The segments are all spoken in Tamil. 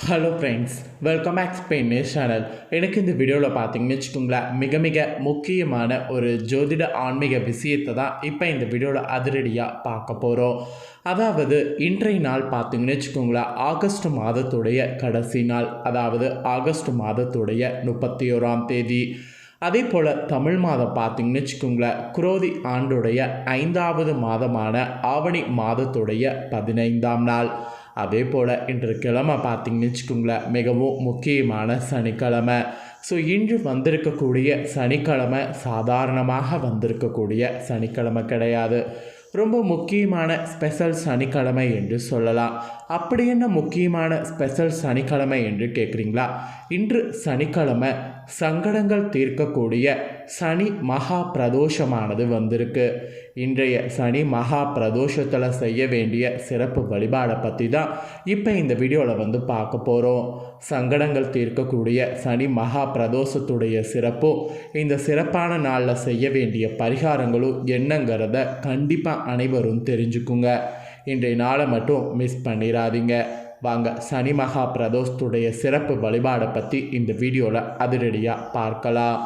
Hello friends welcome back Spain channel எனக்கு இந்த வீடியோவில் பார்த்தீங்கன்னு வச்சுக்கோங்களேன் மிக மிக முக்கியமான ஒரு ஜோதிட ஆன்மீக விஷயத்தை தான் இப்போ இந்த வீடியோவில் அதிரடியாக பார்க்க போகிறோம் அதாவது இன்றைய நாள் பார்த்தீங்கன்னு வச்சுக்கோங்களேன் ஆகஸ்ட் மாதத்துடைய கடைசி நாள் அதாவது ஆகஸ்ட் மாதத்துடைய முப்பத்தி ஓராம் தேதி. அதே போல் தமிழ் மாதம் பார்த்தீங்கன்னு வச்சுக்கோங்களேன் குரோதி ஆண்டுடைய ஐந்தாவது மாதமான ஆவணி மாதத்துடைய பதினைந்தாம் நாள். அதே போல் இன்று கிழமை பார்த்தீங்கன்னு வச்சுக்கோங்களேன் மிகவும் முக்கியமான சனிக்கிழமை. ஸோ இன்று வந்திருக்கக்கூடிய சனிக்கிழமை சாதாரணமாக வந்திருக்கக்கூடிய சனிக்கிழமை கிடையாது. ரொம்ப முக்கியமான ஸ்பெஷல் சனிக்கிழமை என்று சொல்லலாம். அப்படி என்ன முக்கியமான ஸ்பெஷல் சனிக்கிழமை என்று கேட்குறீங்களா இன்று சனிக்கிழமை சங்கடங்கள் தீர்க்கக்கூடிய சனி மகா பிரதோஷமானது வந்திருக்கு. இன்றைய சனி மகா பிரதோஷத்தில் செய்ய வேண்டிய சிறப்பு வழிபாடை பற்றி தான் இப்போ இந்த வீடியோவில் வந்து பார்க்க போகிறோம் சங்கடங்கள் தீர்க்கக்கூடிய சனி மகா பிரதோஷத்துடைய சிறப்பும் இந்த சிறப்பான நாளில் செய்ய வேண்டிய பரிகாரங்களும் என்னங்கிறத கண்டிப்பாக அனைவரும் தெரிஞ்சுக்குங்க. இன்றைய நாளை மட்டும் மிஸ் பண்ணிடாதீங்க வாங்க. சனி மகா பிரதோஷத்துடைய சிறப்பு வழிபாடை பற்றி இந்த வீடியோவில் அதிரடியாக பார்க்கலாம்.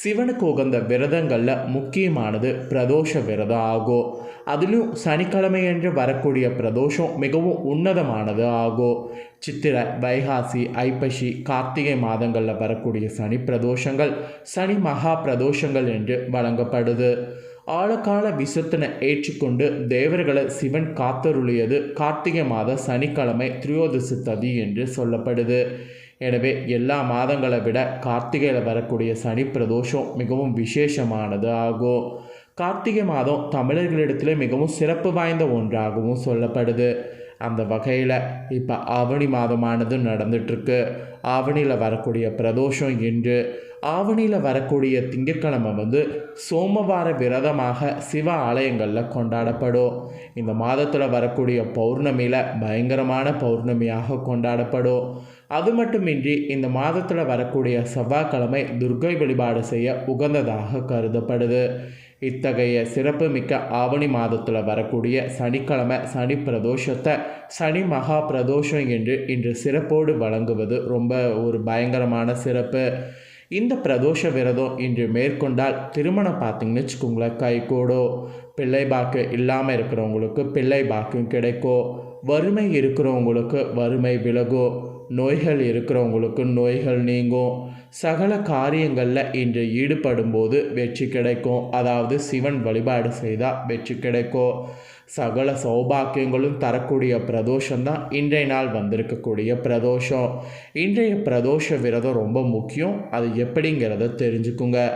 சிவனுக்கு உகந்த விரதங்களில் முக்கியமானது பிரதோஷ விரதம் ஆகும். அதிலும் சனிக்கிழமையன்று வரக்கூடிய பிரதோஷம் மிகவும் உன்னதமானது ஆகும். சித்திரை வைகாசி ஐப்பசி கார்த்திகை மாதங்களில் வரக்கூடிய சனி பிரதோஷங்கள் சனி மகா பிரதோஷங்கள் என்று வழங்கப்படுது. ஆழகால விசத்தனை ஏற்றுக்கொண்டு தேவர்களை சிவன் காத்தருளியது. கார்த்திகை மாத சனிக்கிழமை திரியோதசி ததி என்று சொல்லப்படுது. எனவே எல்லா மாதங்களை விட கார்த்திகையில் வரக்கூடிய சனி பிரதோஷம் மிகவும் விசேஷமானது ஆகும். கார்த்திகை மாதம் தமிழர்களிடத்தில் மிகவும் சிறப்பு வாய்ந்த ஒன்றாகவும் சொல்லப்படுது. அந்த வகையில் இப்போ ஆவணி மாதமானது நடந்துட்டுருக்கு. ஆவணியில் வரக்கூடிய பிரதோஷம் என்று ஆவணியில் வரக்கூடிய திங்கட்கிழமை வந்து சோமவார விரதமாக சிவ ஆலயங்களில் கொண்டாடப்படும். இந்த மாதத்தில் வரக்கூடிய பௌர்ணமியில் பயங்கரமான பௌர்ணமியாக கொண்டாடப்படும். அது மட்டுமின்றி இந்த மாதத்தில் வரக்கூடிய செவ்வாய்க்கிழமை துர்கை வழிபாடு செய்ய உகந்ததாக கருதப்படுது. இத்தகைய சிறப்புமிக்க ஆவணி மாதத்தில் வரக்கூடிய சனிக்கிழமை சனி பிரதோஷத்தை சனி மகா பிரதோஷம் என்று இன்று சிறப்போடு வழங்குவது ரொம்ப ஒரு பயங்கரமான சிறப்பு. இந்த பிரதோஷ விரதம் இன்று மேற்கொண்டால் திருமணம் பார்த்தீங்கன்னு வச்சுக்கோங்களேன் கைகூடோ பிள்ளை பாக்கு இல்லாமல் இருக்கிறவங்களுக்கு பிள்ளை பாக்கும் கிடைக்கும் வறுமை இருக்கிறவங்களுக்கு வறுமை விலகும் நோய்கள் இருக்கிறவங்களுக்கு நோய்கள் நீங்கும். சகல காரியங்களில் இன்று ஈடுபடும் போது வெற்றி கிடைக்கும். அதாவது சிவன் வழிபாடு செய்தால் வெற்றி கிடைக்கும். சகல சௌபாக்கியங்களும் தரக்கூடிய பிரதோஷம் தான் இன்றைய நாள் வந்திருக்கக்கூடிய பிரதோஷம். இன்றைய பிரதோஷ விரதம் ரொம்ப முக்கியம். அது எப்படிங்கிறத தெரிஞ்சுக்குங்க.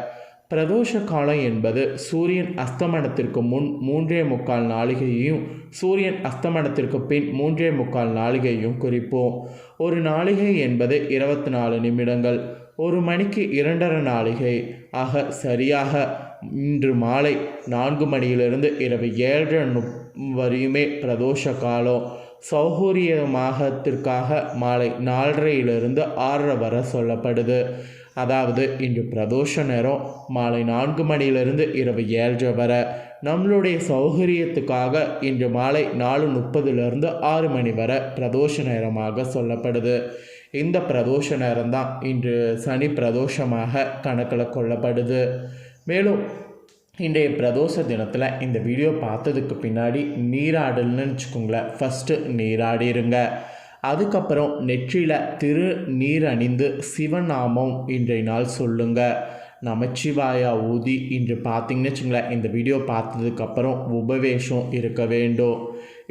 பிரதோஷ காலம் என்பது சூரியன் அஸ்தமனத்திற்கு முன் மூன்றே முக்கால் நாளிகையையும் சூரியன் அஸ்தமனத்திற்கு பின் மூன்றே முக்கால் நாளிகையும் குறிப்போம். ஒரு நாளிகை என்பது இருபத்தி நாலு நிமிடங்கள். ஒரு மணிக்கு இரண்டரை நாளிகை. ஆக சரியாக இன்று மாலை நான்கு மணியிலிருந்து இரவு ஏழரை வரையுமே பிரதோஷ காலம் சௌகரியமாகத்திற்காக மாலை நாலரையிலிருந்து ஆறரை வரை சொல்லப்படுது. அதாவது இன்று பிரதோஷ நேரம் மாலை நான்கு மணியிலிருந்து இரவு ஏழரை வரை. நம்மளுடைய சௌகரியத்துக்காக இன்று மாலை நாலு முப்பதுலேருந்து ஆறு மணி வரை பிரதோஷ நேரமாக சொல்லப்படுது. இந்த பிரதோஷ நேரம்தான் இன்று சனி பிரதோஷமாக கணக்கில் கொள்ளப்படுது. மேலும் இன்றைய பிரதோஷ தினத்தில் இந்த வீடியோ பார்த்ததுக்கு பின்னாடி நீராடல்னு வச்சுக்கோங்களேன். ஃபஸ்ட்டு நீராடிருங்க. அதுக்கப்புறம் நெற்றியில் திரு நீர் அணிந்து சிவநாமம் இன்றைய நாள் சொல்லுங்கள் நமச்சிவாயா ஊதி இன்று பார்த்தீங்கன்னு வச்சுங்களேன் இந்த வீடியோ பார்த்ததுக்கப்புறம் உபவேஷம் இருக்க வேண்டும்.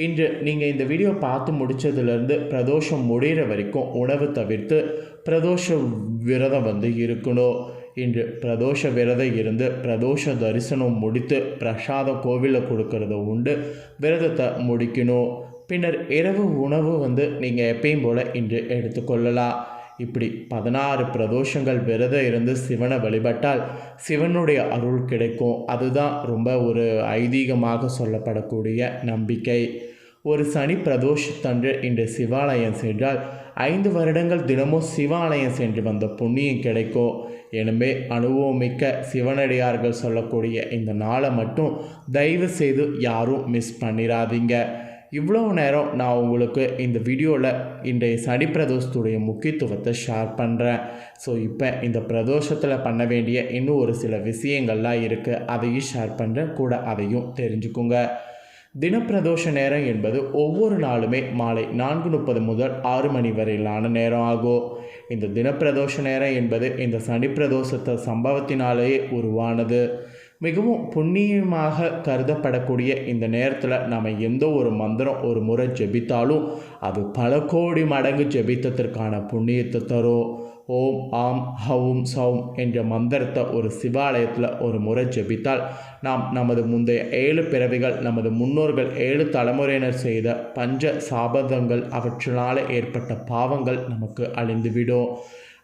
இன்று நீங்கள் இந்த வீடியோ பார்த்து முடித்ததுலேருந்து பிரதோஷம் முடிகிற வரைக்கும் உணவு தவிர்த்து பிரதோஷ விரதம் வந்து இருக்கணும். இன்று பிரதோஷ விரதம் இருந்து பிரதோஷ தரிசனம் முடித்து பிரசாதம் கோவிலில் கொடுக்கறத உண்டு விரதத்தை முடிக்கணும். பின்னர் இரவு உணவு வந்து நீங்கள் எப்பயும் போல் இன்று எடுத்துக்கொள்ளலாம். இப்படி பதினாறு பிரதோஷங்கள் விரதம் இருந்து சிவனை வழிபட்டால் சிவனுடைய அருள் கிடைக்கும். அதுதான் ரொம்ப ஒரு ஐதீகமாக சொல்லப்படக்கூடிய நம்பிக்கை. ஒரு சனி பிரதோஷத்தன்று இன்று சிவாலயம் சென்றால் ஐந்து வருடங்கள் தினமும் சிவாலயம் சென்று வந்த புண்ணியம் கிடைக்கும். எனவே அனுபவமிக்க சிவனடியார்கள் சொல்லக்கூடிய இந்த நாளை மட்டும் தயவு செய்து யாரும் மிஸ் பண்ணிடாதீங்க இவ்வளோ நேரம் நான் உங்களுக்கு இந்த வீடியோவில் இன்றைய சனி பிரதோஷத்துடைய முக்கியத்துவத்தை ஷேர் பண்ணுறேன் ஸோ இப்போ இந்த பிரதோஷத்தில் பண்ண வேண்டிய இன்னும் ஒரு சில விஷயங்கள்லாம் இருக்குது அதையும் ஷேர் பண்ணுறேன் கூட அதையும் தெரிஞ்சுக்குங்க. தினப்பிரதோஷ நேரம் என்பது ஒவ்வொரு நாளுமே மாலை நான்கு முப்பது முதல் ஆறு மணி வரையிலான நேரம் ஆகும். இந்த தினப்பிரதோஷ நேரம் என்பது இந்த சனி பிரதோஷத்தை சம்பவத்தினாலேயே உருவானது. மிகவும் புண்ணியமாக கருதப்படக்கூடிய இந்த நேரத்தில் நம்ம எந்த ஒரு மந்திரம் ஒரு முறை ஜெபித்தாலும் அது பல கோடி மடங்கு ஜெபித்ததற்கான புண்ணியத்தை தரும். ஓம் ஆம் ஹவும் சவும் என்ற மந்திரத்தை ஒரு சிவாலயத்தில் ஒரு முறை ஜெபித்தால் நாம் நமது முந்தைய ஏழு பிறவிகள் நமது முன்னோர்கள் ஏழு தலைமுறையினர் செய்த பஞ்ச சாபதங்கள் அவற்றினால் ஏற்பட்ட பாவங்கள் நமக்கு அழிந்துவிடும்.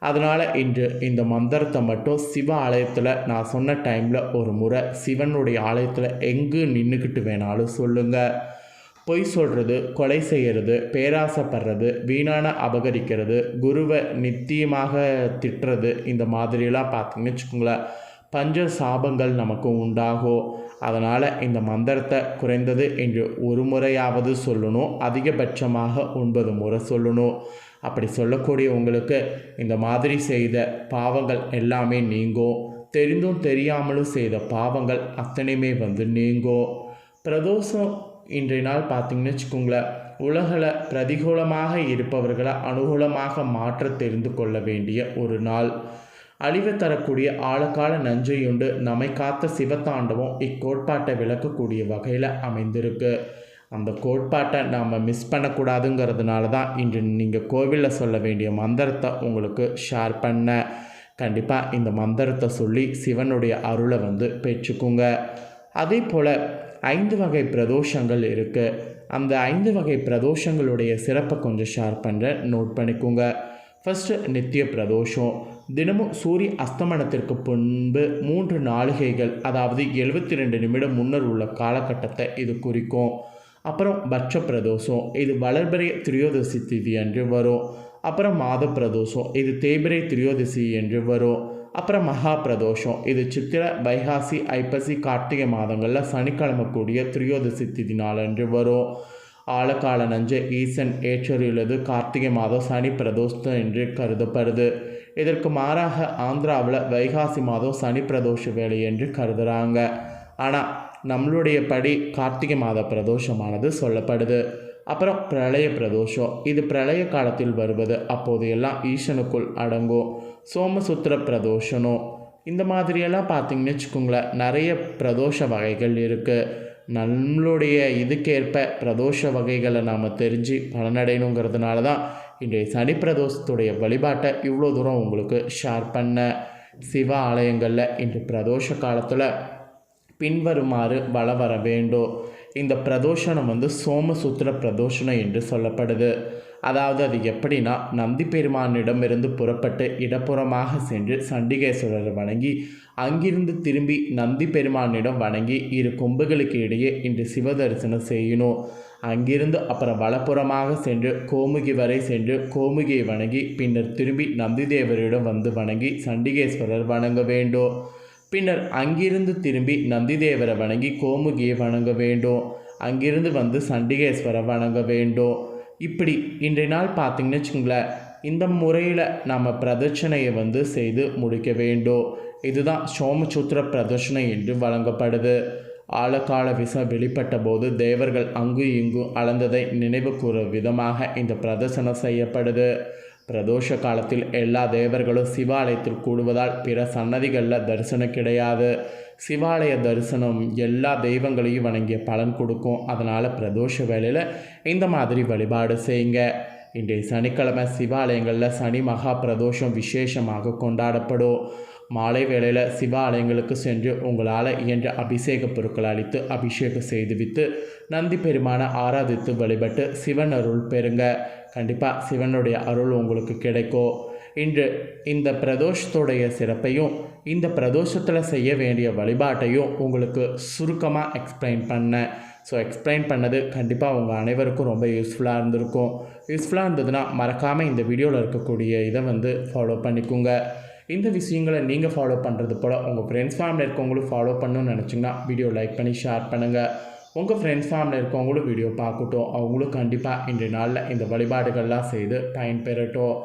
அதனால் இன்று இந்த மந்திரத்தை மட்டும் சிவ ஆலயத்தில் நான் சொன்ன டைமில் ஒரு முறை சிவனுடைய ஆலயத்தில் எங்கு நின்றுக்கிட்டு வேணாலும் சொல்லுங்கள் பொய் சொல்கிறது கொலை செய்கிறது பேராசைப்படுறது வீணான அபகரிக்கிறது குருவை நித்தியமாக திட்டுறது இந்த மாதிரியெல்லாம் பார்த்தீங்கன்னு வச்சுக்கோங்களேன். பஞ்ச சாபங்கள் நமக்கு உண்டாகும். அதனால் இந்த மந்திரத்தை குறைந்தது என்று ஒரு முறையாவது சொல்லணும். அதிகபட்சமாக ஒன்பது முறை சொல்லணும். அப்படி சொல்லக்கூடிய உங்களுக்கு இந்த மாதிரி செய்த பாவங்கள் எல்லாமே நீங்கும் தெரிந்தும் தெரியாமலும் செய்த பாவங்கள் அத்தனையுமே வந்து நீங்கும் பிரதோஷம் இன்றைய நாள் பார்த்திங்கன்னு வச்சுக்கோங்களேன் உலகில் பிரதிகூலமாக இருப்பவர்களை அனுகூலமாக மாற்ற தெரிந்து கொள்ள வேண்டிய ஒரு நாள். அழிவு தரக்கூடிய ஆழக்கால நஞ்சையுண்டு நம்மை காத்த சிவத்தாண்டவம் இக்கோட்பாட்டை விளக்கக்கூடிய வகையில் அமைந்திருக்கு. அந்த கோட்பாட்டை நாம் மிஸ் பண்ணக்கூடாதுங்கிறதுனால தான் இன்று நீங்கள் கோவிலில் சொல்ல வேண்டிய மந்திரத்தை உங்களுக்கு ஷேர் பண்ண. கண்டிப்பாக இந்த மந்திரத்தை சொல்லி சிவனுடைய அருளை வந்து பெற்றுக்குங்க. அதே போல் ஐந்து வகை பிரதோஷங்கள் இருக்குது அந்த ஐந்து வகை பிரதோஷங்களுடைய சிறப்பை கொஞ்சம் ஷேர் பண்ணுறேன் நோட் பண்ணிக்கோங்க. ஃபஸ்ட்டு நித்திய பிரதோஷம். தினமும் சூரிய அஸ்தமனத்திற்கு முன்பு மூன்று நாளிகைகள் அதாவது எழுபத்தி ரெண்டு நிமிடம் முன்னர் உள்ள காலகட்டத்தை இது குறிக்கும். அப்புறம் பட்ச பிரதோஷம் இது வளர்பிறை திரியோதசி திதி என்று வரும். அப்புறம் மாத பிரதோஷம் இது தேய்பிரை திரியோதசி என்று வரும். அப்புறம் மகா பிரதோஷம் இது சித்திர வைகாசி ஐப்பசி கார்த்திகை மாதங்களில் சனிக்கிழமை கூடிய திரியோதசி திதி நாளன்று வரும். ஆழக்கால நஞ்ச ஈசன் ஏற்றறியுள்ளது கார்த்திகை மாதம் சனி பிரதோஷம் என்று கருதப்படுது. இதற்கு மாறாக ஆந்திராவில் வைகாசி மாதம் சனி பிரதோஷ வேலை என்று கருதுகிறாங்க ஆனால் நம்மளுடைய படி கார்த்திகை மாத பிரதோஷமானது சொல்லப்படுது. அப்புறம் பிரளய பிரதோஷம். இது பிரளய காலத்தில் வருவது. அப்போது எல்லாம் ஈசனுக்குள் அடங்கும். சோமசுத்திர பிரதோஷனும். இந்த மாதிரியெல்லாம் பார்த்தீங்கன்னு வச்சுக்கோங்களேன் நிறைய பிரதோஷ வகைகள் இருக்குது நம்மளுடைய இதுக்கேற்ப பிரதோஷ வகைகளை நாம் தெரிஞ்சு பலனடையணுங்கிறதுனால தான் இன்றைய சனி பிரதோஷத்துடைய வழிபாட்டை இவ்வளோ தூரம் உங்களுக்கு ஷேர் பண்ண சிவ ஆலயங்களில் இன்று பிரதோஷ காலத்தில் பின்வருமாறு வள வர வேண்டும் இந்த பிரதோஷனம் வந்து சோமசூத்திர பிரதோஷனம் என்று சொல்லப்படுது. அதாவது அது எப்படின்னா நந்தி பெருமானிடமிருந்து புறப்பட்டு இடப்புறமாக சென்று சண்டிகேஸ்வரர் வணங்கி அங்கிருந்து திரும்பி நந்தி பெருமானிடம் வணங்கி இரு கொம்புகளுக்கு இடையே இன்று சிவதரிசனம் செய்யணும் அங்கிருந்து அப்புறம் வலப்புறமாக சென்று கோமுகி வரை சென்று கோமுகியை வணங்கி பின்னர் திரும்பி நந்தி தேவரிடம் வந்து வணங்கி சண்டிகேஸ்வரர் வணங்க வேண்டும் பின்னர் அங்கிருந்து திரும்பி நந்திதேவரை வணங்கி கோமுகியை வணங்க வேண்டும். அங்கிருந்து வந்து சண்டிகேஸ்வரை வணங்க வேண்டும். இப்படி இன்றைய நாள் பார்த்திங்கன்னு வச்சுங்களேன் இந்த முறையில் நம்ம பிரதட்சணையை வந்து செய்து முடிக்க வேண்டும். இதுதான் சோமசூத்திர பிரதர்ஷனை என்று வழங்கப்படுது. ஆழக்கால விசம் வெளிப்பட்ட போது தேவர்கள் அங்கு இங்கு அளந்ததை நினைவு கூறும் விதமாக இந்த பிரதர்சனம் செய்யப்படுது. பிரதோஷ காலத்தில் எல்லா தேவர்களும் சிவாலயத்தில் கூடுவதால் பிற சன்னதிகளில் தரிசனம் கிடையாது சிவாலய தரிசனம் எல்லா தெய்வங்களையும் வணங்கிய பலன் கொடுக்கும். அதனால் பிரதோஷ வேலையில் இந்த மாதிரி வழிபாடு செய்யுங்க. இன்றைய சனிக்கிழமை சிவாலயங்களில் சனி மகா பிரதோஷம் விசேஷமாக கொண்டாடப்படும். மாலை வேளையில் சிவாலயங்களுக்கு சென்று உங்களால் இயன்ற அபிஷேக பொருட்கள் அளித்து அபிஷேகம் செய்துவித்து நந்தி பெருமான ஆராதித்து வழிபட்டு சிவன் அருள் பெறுங்க. கண்டிப்பாக சிவனுடைய அருள் உங்களுக்கு கிடைக்கும். இன்று இந்த பிரதோஷத்துடைய சிறப்பையும் இந்த பிரதோஷத்தில் செய்ய வேண்டிய வழிபாட்டையும் உங்களுக்கு சுருக்கமாக எக்ஸ்பிளைன் பண்ணேன். ஸோ எக்ஸ்பிளைன் பண்ணது கண்டிப்பாக உங்கள் அனைவருக்கும் ரொம்ப யூஸ்ஃபுல்லாக இருந்திருக்கும். யூஸ்ஃபுல்லாக இருந்ததுன்னா மறக்காமல் இந்த வீடியோவில் இருக்கக்கூடிய இதை வந்து ஃபாலோ பண்ணிக்கோங்க. இந்த விஷயங்களை நீங்கள் ஃபாலோ பண்ணுறது போல் உங்கள் ஃப்ரெண்ட்ஸ் ஃபேமிலி இருக்கவங்களும் ஃபாலோ பண்ணணும்னு நினச்சிங்கன்னா வீடியோ லைக் பண்ணி ஷேர் பண்ணுங்கள் உங்கள் ஃப்ரெண்ட்ஸ் ஃபேமிலி இருக்கவங்களும் வீடியோ பார்க்கட்டும். அவங்களும் கண்டிப்பாக இன்றைய நாளில் இந்த வழிபாடுகள்லாம் செய்து பயன்பெறட்டும்.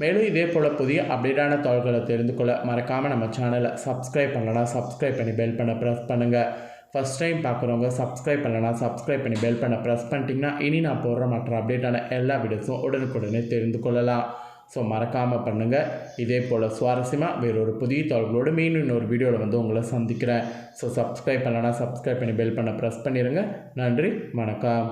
மேலும் இதே போல் புதிய அப்டேட்டான தகவல்களை தெரிந்து கொள்ள மறக்காமல் நம்ம சேனலை சப்ஸ்கிரைப் பண்ணலாம் சப்ஸ்கிரைப் பண்ணி பெல் பண்ண ப்ரெஸ் பண்ணுங்கள் ஃபஸ்ட் டைம் பார்க்குறவங்க சப்ஸ்கிரைப் பண்ணலாம் சப்ஸ்கிரைப் பண்ணி பெல் பண்ண ப்ரெஸ் பண்ணிட்டிங்கன்னா இனி நான் போடுற மற்ற அப்டேட்டான எல்லா வீடியோஸும் உடனுக்குடனே தெரிந்து கொள்ளலாம். ஸோ மறக்காமல் பண்ணுங்கள் இதே போல் சுவாரஸ்யமாக வேறொரு புதிய தகவலோடு மீண்டும் இன்னொரு வீடியோவில் வந்து உங்களை சந்திக்கிறேன். ஸோ சப்ஸ்கிரைப் பண்ணலன்னா சப்ஸ்கிரைப் பண்ணி பெல் பண்ண ப்ரெஸ் பண்ணிடுங்க நன்றி வணக்கம்.